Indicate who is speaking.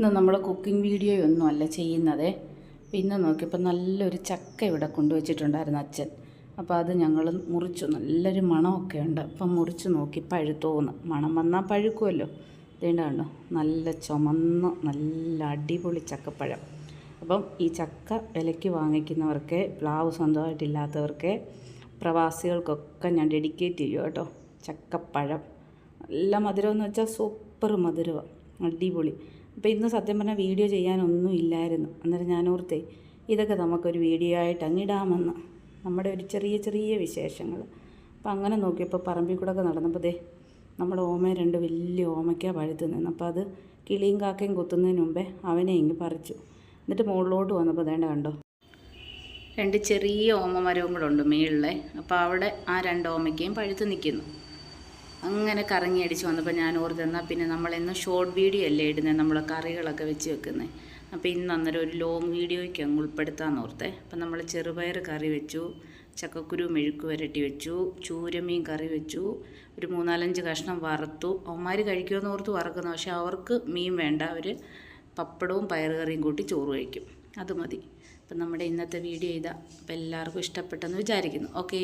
Speaker 1: ഇന്ന് നമ്മൾ cooking video ഒന്നും അല്ല ചെയ്യുന്നത്. പിന്നെ നോക്കിയപ്പോൾ നല്ലൊരു ചക്ക ഇവിടെ കൊണ്ടുവച്ചിട്ടുണ്ടായിരുന്നു അച്ഛൻ. അപ്പോൾ അത് ഞങ്ങൾ മുറിച്ചു. നല്ലൊരു മണമൊക്കെ ഉണ്ട്. അപ്പം മുറിച്ച് നോക്കി പഴുത്തോന്ന്. മണം വന്നാൽ പഴുക്കുമല്ലോ ഇതേണ്ട കണ്ടോ? നല്ല ചുമന്ന് നല്ല അടിപൊളി ചക്കപ്പഴം. അപ്പം ഈ ചക്ക വിലയ്ക്ക് വാങ്ങിക്കുന്നവർക്ക് പ്ലാവ് സ്വന്തമായിട്ടില്ലാത്തവർക്ക് പ്രവാസികൾക്കൊക്കെ ഞാൻ ഡെഡിക്കേറ്റ് ചെയ്യും കേട്ടോ. ചക്കപ്പഴം. നല്ല മധുരം എന്ന് വെച്ചാൽ സൂപ്പർ മധുരമാണ് അടിപൊളി. അപ്പോൾ ഇന്ന് സത്യം പറഞ്ഞാൽ വീഡിയോ ചെയ്യാനൊന്നും ഇല്ലായിരുന്നു. അന്നേരം ഞാൻ ഓർത്തേ ഇതൊക്കെ നമുക്കൊരു വീഡിയോ ആയിട്ട് അങ്ങിടാമെന്ന് നമ്മുടെ ഒരു ചെറിയ ചെറിയ വിശേഷങ്ങൾ. അപ്പോൾ അങ്ങനെ നോക്കിയപ്പോൾ പറമ്പിൽ കൂടെ ഒക്കെ നടന്നപ്പോൾ ദേ നമ്മുടെ ഓമ രണ്ട് വലിയ ഓമയ്ക്ക പഴുത്ത് നിന്ന്. അപ്പോൾ അത് കിളിയും കാക്കയും കുത്തുന്നതിന് മുമ്പേ അവനെ ഇങ്ങ് പറിച്ചു. എന്നിട്ട് മുകളിലോട്ട് വന്നപ്പോൾ അതേണ്ട കണ്ടോ? രണ്ട് ചെറിയ ഓമ മരവും കൂടെ ഉണ്ട് മേളിലെ. അപ്പോൾ അവിടെ ആ രണ്ട് ഓമയ്ക്കയും പഴുത്ത് നിൽക്കുന്നു. അങ്ങനെ കറങ്ങി അടിച്ച് വന്നപ്പോൾ ഞാൻ ഓർത്ത് എന്നാൽ പിന്നെ നമ്മളെന്നും ഷോർട്ട് വീഡിയോ അല്ലേ ഇടുന്നത് നമ്മൾ കറികളൊക്കെ വെച്ച് വെക്കുന്നത് അപ്പോൾ ഇന്ന് അന്നേരം ഒരു ലോങ് വീഡിയോയ്ക്ക് അങ്ങ് ഉൾപ്പെടുത്താമെന്ന് ഓർത്തേ. അപ്പം നമ്മൾ ചെറുപയർ കറി വെച്ചു ചക്കക്കുരു മെഴുക്ക് വരട്ടി വെച്ചു ചൂരമീൻ കറി വെച്ചു ഒരു മൂന്നാലഞ്ച് കഷ്ണം വറുത്തു. അവന്മാർ കഴിക്കുമെന്ന് ഓർത്ത് വറക്കുന്നു പക്ഷേ അവർക്ക് മീൻ വേണ്ട. അവർ പപ്പടവും പയറുകറിയും കൂട്ടി ചോറ് കഴിക്കും. അത് മതി. അപ്പം നമ്മുടെ ഇന്നത്തെ വീഡിയോ ഇതാ. അപ്പോൾ എല്ലാവർക്കും ഇഷ്ടപ്പെട്ടെന്ന് വിചാരിക്കുന്നു. ഓക്കേ.